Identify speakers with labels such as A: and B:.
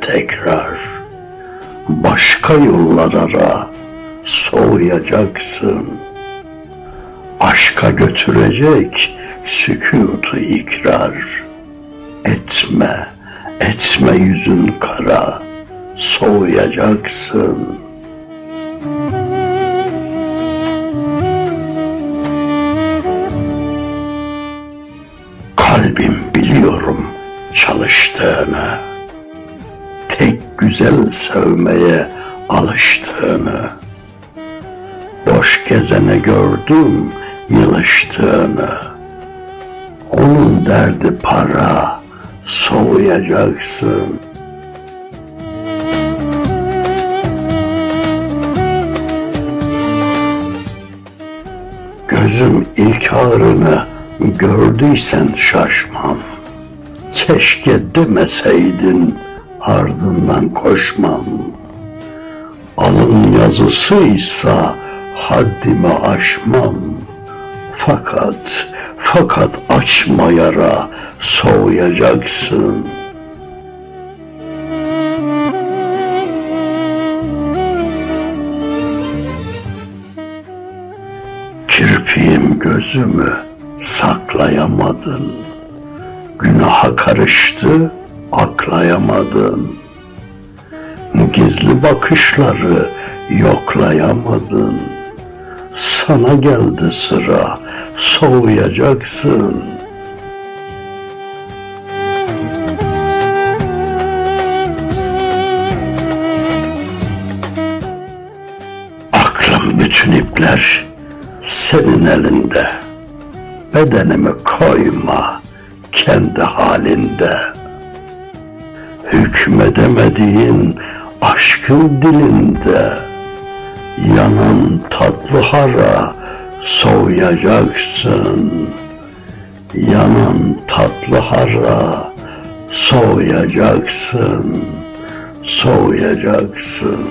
A: tekrar. Başka yollar ara soğuyacaksın. Aşka götürecek sükutu ikrar Etme, etme yüzün kara Soğuyacaksın. Kalbim biliyorum çalıştığını Tek güzel sevmeye alıştığını Boş gezene gördüm yılıştığını Onun derdi para soğuyacaksın Gözüm ilk ağrını gördüysen şaşmam. Keşke demeseydin ardından koşmam. Alın yazısıysa haddimi aşmam. Fakat, fakat açma yara soğuyacaksın. Kirpiğim gözümü saklayamadın. Günaha karıştı, aklayamadın. Gizli bakışları yoklayamadın. Sana geldi sıra, soğuyacaksın. Aklım bütün ipler senin elinde. Bedenimi koyma kendi halinde. Hükmedemediğin aşkın dilinde. Yanan tatlı hara soğuyacaksın. Yanan tatlı hara soğuyacaksın. Soğuyacaksın.